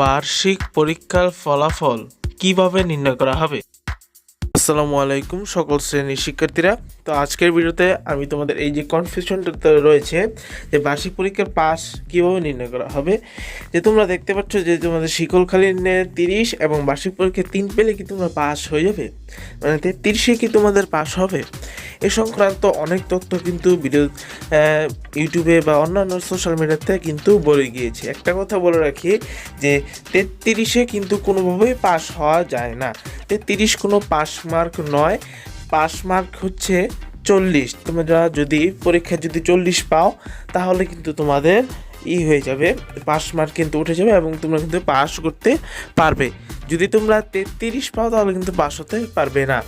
বার্ষিক পরীক্ষার ফলাফল কীভাবে নির্ণয় করা হবে? আসসালামু আলাইকুম সকল শ্রেণির শিক্ষার্থীরা। তো আজকের ভিডিওতে আমি তোমাদের এই যে কনফিউশনটা রয়েছে, যে বার্ষিক পরীক্ষার পাস কীভাবে নির্ণয় করা হবে, যে তোমরা দেখতে পাচ্ছ যে তোমাদের শিকলখালীনে তিরিশ এবং বার্ষিক পরীক্ষায় তিন পেলে কি তোমরা পাস হয়ে যাবে? মানে তেত্রিশে কি তোমাদের পাস হবে? এ সংক্রান্ত অনেক তথ্য কিন্তু ভিডিও ইউটিউবে বা অন্যান্য সোশ্যাল মিডিয়াতে কিন্তু বলে গিয়েছে। একটা কথা বলে রাখি যে, তেত্রিশে কিন্তু কোনোভাবেই পাস হওয়া যায় না। তেত্রিশ কোনো পাস মার্ক নয় পাস মার্ক হচ্ছে চল্লিশ। তোমরা যদি পরীক্ষায় যদি চল্লিশ পাও, তাহলে কিন্তু তোমাদের ই হয়ে যাবে পাস মার্ক কিন্তু উঠে যাবে এবং তোমরা কিন্তু পাস করতে পারবে। যদি তোমরা তেত্রিশ পাও, তাহলে কিন্তু পাস হতে পারবে না।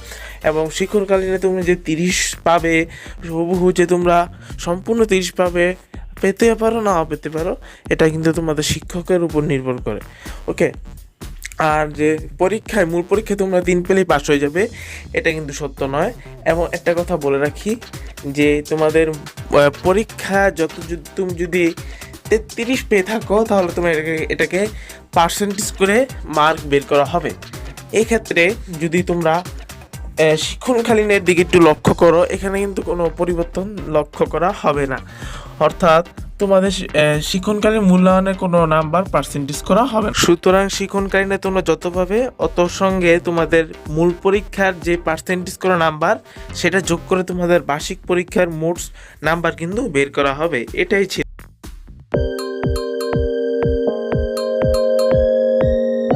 এবং শিক্ষণকালীনে তুমি যে তিরিশ পাবে, হুবহু যে তোমরা সম্পূর্ণ তিরিশ পাবে, পেতে পারো, নাও পেতে পারো, এটা কিন্তু তোমাদের শিক্ষকের উপর নির্ভর করে। ওকে? আর যে পরীক্ষায়, মূল পরীক্ষায় তোমরা তিন পেলেই পাস হয়ে যাবে, এটা কিন্তু সত্য নয়। এবং একটা কথা বলে রাখি যে তোমাদের পরীক্ষা যত তুমি যদি তেত্রিশ পেয়ে থাকো, তাহলে তোমার এটাকে পার্সেন্টেজ করে মার্ক বের করা হবে। এক্ষেত্রে যদি তোমরা শিক্ষণকালীনের দিকে একটু লক্ষ্য করো, এখানে কিন্তু কোনো পরিবর্তন লক্ষ্য করা হবে না। অর্থাৎ তোমাদের শিক্ষণকালীন মূল্যায়নের কোনো নাম্বার পার্সেন্টেজ করা হবে সুতরাং শিক্ষণকালীনে তোমরা যত পাবে, অত সঙ্গে তোমাদের মূল পরীক্ষার যে পার্সেন্টেজ করা নাম্বার সেটা যোগ করে তোমাদের বার্ষিক পরীক্ষার মোট নাম্বার কিন্তু বের করা হবে। এটাই ছিল।